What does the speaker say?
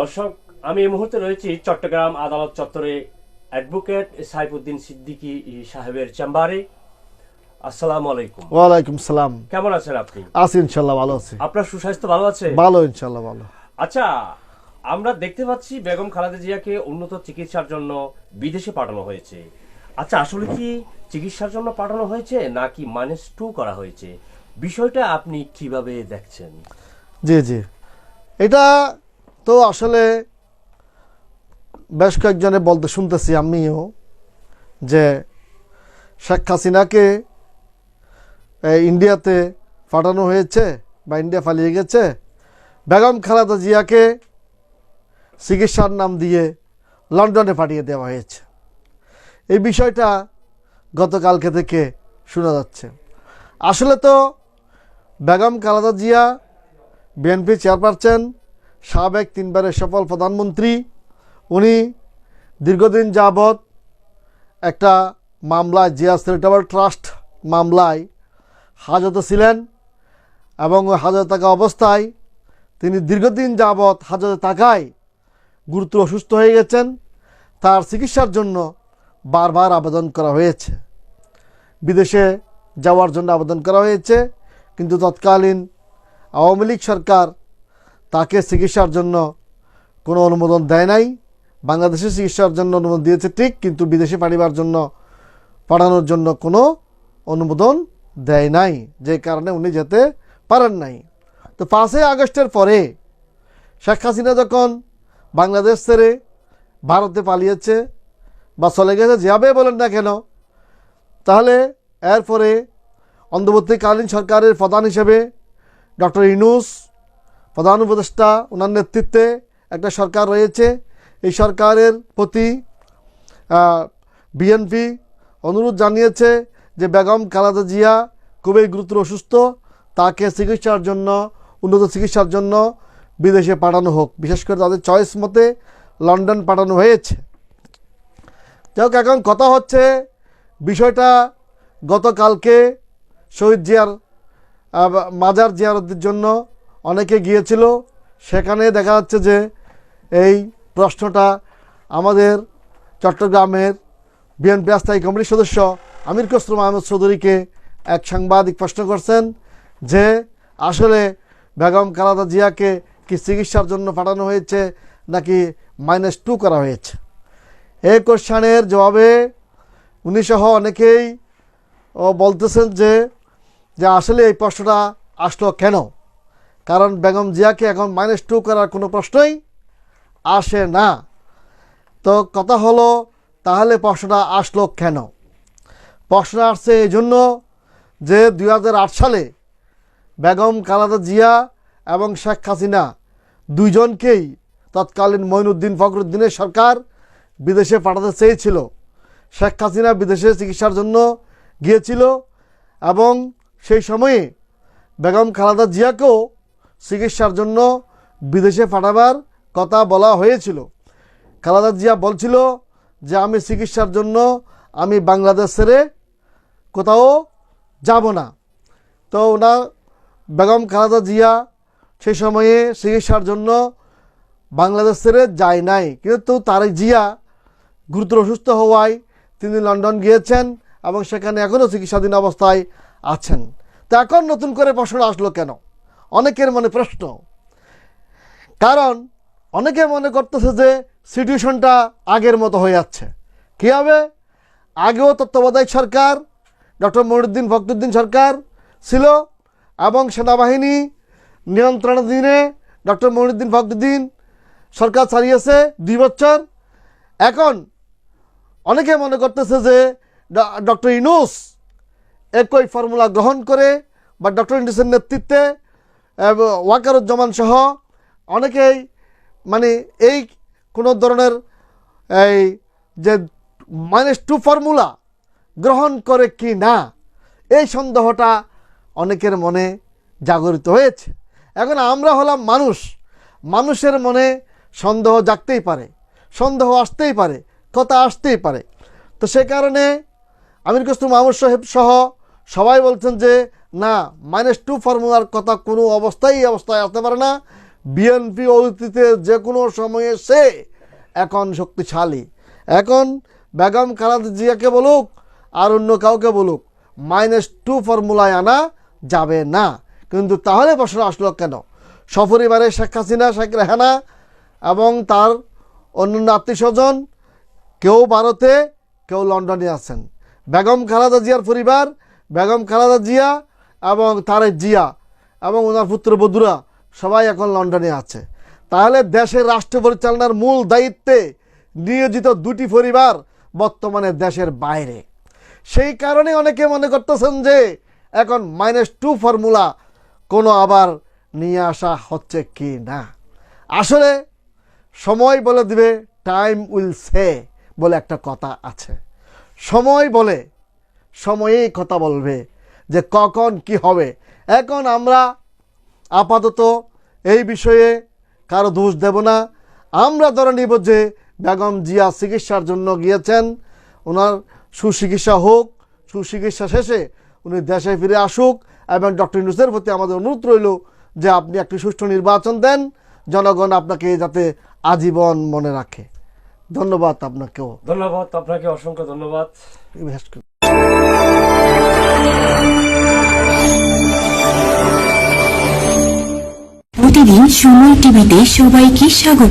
দর্শক আমি এই মুহূর্তে রয়েছি চট্টগ্রাম আদালত চত্বরে অ্যাডভোকেট সাইফুদ্দিন সিদ্দিকী সাহেবের চেম্বারে। আসসালামু আলাইকুম। ওয়ালাইকুম সালাম। কেমন আছেন আপনি? আছি ইনশাল্লাহ ভালো আছি। আপনার সুস্বাস্থ্য ভালো আছে? ভালো ইনশাল্লাহ ভালো। আচ্ছা আমরা দেখতে পাচ্ছি বেগম খালেদা জিয়াকে উন্নত চিকিৎসার জন্য বিদেশে পাঠানো হয়েছে। আচ্ছা আসলে কি চিকিৎসার জন্য পাঠানো হয়েছে নাকি মাইনাস টু করা হয়েছে? বিষয়টা আপনি কীভাবে দেখছেন? জি জি। এটা তো আসলে বেশ কয়েকজনে বলতে শুনতেছি আমিও যে শেখ হাসিনাকে ইন্ডিয়াতে পাঠানো হয়েছে বা ইন্ডিয়া পালিয়ে গেছে। বেগম খালাদা জিয়াকে চিকিৎসার নাম দিয়ে লন্ডনে পাঠিয়ে দেওয়া হয়েছে। এই বিষয়টা গতকালকে থেকে শোনা যাচ্ছে। আসলে তো বেগম খালাদা জিয়া বিএনপি চেয়ারপারসন সাবেক তিনবারের সফল প্রধানমন্ত্রী। উনি দীর্ঘদিন যাবৎ একটা মামলায় জিয়া চ্যারিটেবল ট্রাস্ট মামলায় হাজতে ছিলেন এবং ওই হাজতে থাকা অবস্থায় তিনি দীর্ঘদিন যাবৎ হাজতে থাকায় গুরুতর অসুস্থ হয়ে গেছেন। তার চিকিৎসার জন্য বারবার আবেদন করা হয়েছে। বিদেশে যাওয়ার জন্য আবেদন করা হয়েছে, কিন্তু তৎকালীন আওয়ামী লীগ সরকার তাকে চিকিৎসার জন্য কোনো অনুমোদন দেয় নাই। বাংলাদেশে চিকিৎসার জন্য অনুমোদন দিয়েছে ঠিক, কিন্তু বিদেশে পাঠিবার জন্য, পাঠানোর জন্য কোনো অনুমোদন দেয় নাই, যে কারণে উনি যেতে পারেন নাই। তো পাঁচই আগস্টের পরে শেখ হাসিনা যখন বাংলাদেশ ছেড়ে ভারতে পালিয়েছে বা চলে গেছে, যেভাবে বলেন না কেন, তাহলে এরপরে অন্তর্বর্তীকালীন সরকারের প্রধান হিসেবে ডক্টর ইনুস প্রধান উপদেষ্টা, ওনার নেতৃত্বে একটা সরকার রয়েছে। এই সরকারের প্রতি বিএনপি অনুরোধ জানিয়েছে যে বেগম কালাদা জিয়া খুবই গুরুতর অসুস্থ, তাকে চিকিৎসার জন্য, উন্নত চিকিৎসার জন্য বিদেশে পাঠানো হোক। বিশেষ করে তাদের চয়েস মতে লন্ডন পাঠানো হয়েছে। যাই হোক এখন কথা হচ্ছে বিষয়টা গতকালকে শহীদ জিয়ার মাজার জিয়ারতের জন্য অনেকে গিয়েছিল, সেখানে দেখা যাচ্ছে যে এই প্রশ্নটা আমাদের চট্টগ্রামের বিএনপি স্থায়ী কমিটির সদস্য আমির খসরু মাহমুদ চৌধুরীকে এক সাংবাদিক প্রশ্ন করছেন যে আসলে বেগম কালাদা জিয়াকে কি চিকিৎসার জন্য পাঠানো হয়েছে নাকি মাইনাস টু করা হয়েছে? এই কোশ্চানের জবাবে উনি সহ অনেকেই বলতেছেন যে যে আসলে এই প্রশ্নটা আসলো কেন? কারণ বেগম জিয়াকে এখন মাইনাস টু করার কোনো প্রশ্নই আসে না। তো কথা হলো, তাহলে প্রশ্নটা আসলো কেন? প্রশ্ন আসছে এই জন্য যে দু হাজার আট সালে বেগম খালেদা জিয়া এবং শেখ হাসিনা দুইজনকেই তৎকালীন মঈনুদ্দিন ফখরুদ্দিনের সরকার বিদেশে পাঠাতে চেয়েছিল। শেখ হাসিনা বিদেশে চিকিৎসার জন্য গিয়েছিল এবং সেই সময়ে বেগম খালাদা জিয়াকেও চিকিৎসার জন্য বিদেশে পাঠাবার কথা বলা হয়েছিল। খালাদা জিয়া বলছিল যে, আমি চিকিৎসার জন্য আমি বাংলাদেশ ছেড়ে কোথাও যাব না। তো ওনার বেগম খালাদা জিয়া সেই সময়ে চিকিৎসার জন্য বাংলাদেশ ছেড়ে যায় নাই। কিন্তু তারেক জিয়া গুরুতর অসুস্থ হওয়ায় তিনি লন্ডন গিয়েছেন এবং সেখানে এখনও চিকিৎসাধীন অবস্থায় আছেন। তো এখন নতুন করে প্রশ্ন আসলো কেন? অনেকের মনে প্রশ্ন। কারণ অনেকে মনে করতেছে যে সিচুয়েশনটা আগের মতো হয়ে যাচ্ছে। কী হবে? আগেও তত্ত্বাবধায়ক সরকার, ডক্টর মহিউদ্দিন ফখরুদ্দিন সরকার ছিল এবং সেনাবাহিনী নিয়ন্ত্রণাধীনে ডক্টর মহিউদ্দিন ফখরুদ্দিন সরকার চালিয়েছে দুই বছর। এখন অনেকে মনে করতেছে যে ডক্টর ইনুস একই ফর্মুলা গ্রহণ করে বা ডক্টর ইনুসের নেতৃত্বে ওয়াকারুজ্জামান সহ অনেকেই মানে এই কোনো ধরনের এই যে মাইনাস টু ফর্মুলা গ্রহণ করে কি না, এই সন্দেহটা অনেকের মনে জাগরিত হয়েছে। এখন আমরা হলাম মানুষ। মানুষের মনে সন্দেহ জাগতেই পারে। সন্দেহ আসতেই পারে। কথা আসতেই পারে। তো সে কারণে আমির কস্তু মাহমুদ সাহেব সহ সবাই বলছেন যে না মাইনাস টু ফর্মুলার কথা কোনো অবস্থায় অবস্থায় আসতে পারে না। বিএনপি অতীতে যে কোনো সময়ে সে এখন শক্তিশালী। এখন বেগম খালেদা জিয়াকে বলুক আর অন্য কাউকে বলুক মাইনাস টু ফর্মুলায় আনা যাবে না। কিন্তু তাহলে প্রশ্ন আসলো কেন? সপরিবারে শেখ হাসিনা, শেখ রেহানা এবং তার অন্যান্য আত্মীয় স্বজন কেউ ভারতে, কেউ লন্ডনে আছেন। বেগম খালাদা জিয়ার পরিবার, বেগম খালাদা জিয়া এবং তারেক জিয়া এবং ওনার পুত্রবধূরা সবাই এখন লন্ডনে আছে। তাহলে দেশের রাষ্ট্র পরিচালনার মূল দায়িত্বে নিয়োজিত দুটি পরিবার বর্তমানে দেশের বাইরে। সেই কারণে অনেকে মনে করতেছেন যে এখন মাইনাস টু ফর্মুলা কোনো আবার নিয়ে আসা হচ্ছে কি না। আসলে সময় বলে দিবে টাইম উইল সে বলে একটা কথা আছে। সময় বলে, সময়েই কথা বলবে। যে কখন কি হবে। এখন আমরা আপাতত এই বিষয়ে কারও দোষ দেব না। আমরা ধরে নিব যে বেগম জিয়া চিকিৎসার জন্য গিয়েছেন। ওনার সুচিকিৎসা হোক সুচিকিৎসা শেষে উনি দেশে ফিরে আসুক এবং ডক্টর ইউনুসের প্রতি আমাদের অনুরোধ রইল যে আপনি একটি সুষ্ঠু নির্বাচন দেন। জনগণ আপনাকে যাতে আজীবন মনে রাখে। ধন্যবাদ আপনাকেও। ধন্যবাদ আপনাকে অসংখ্য ধন্যবাদ। প্রতিদিন সময় টিভিতে সবাইকে স্বাগত।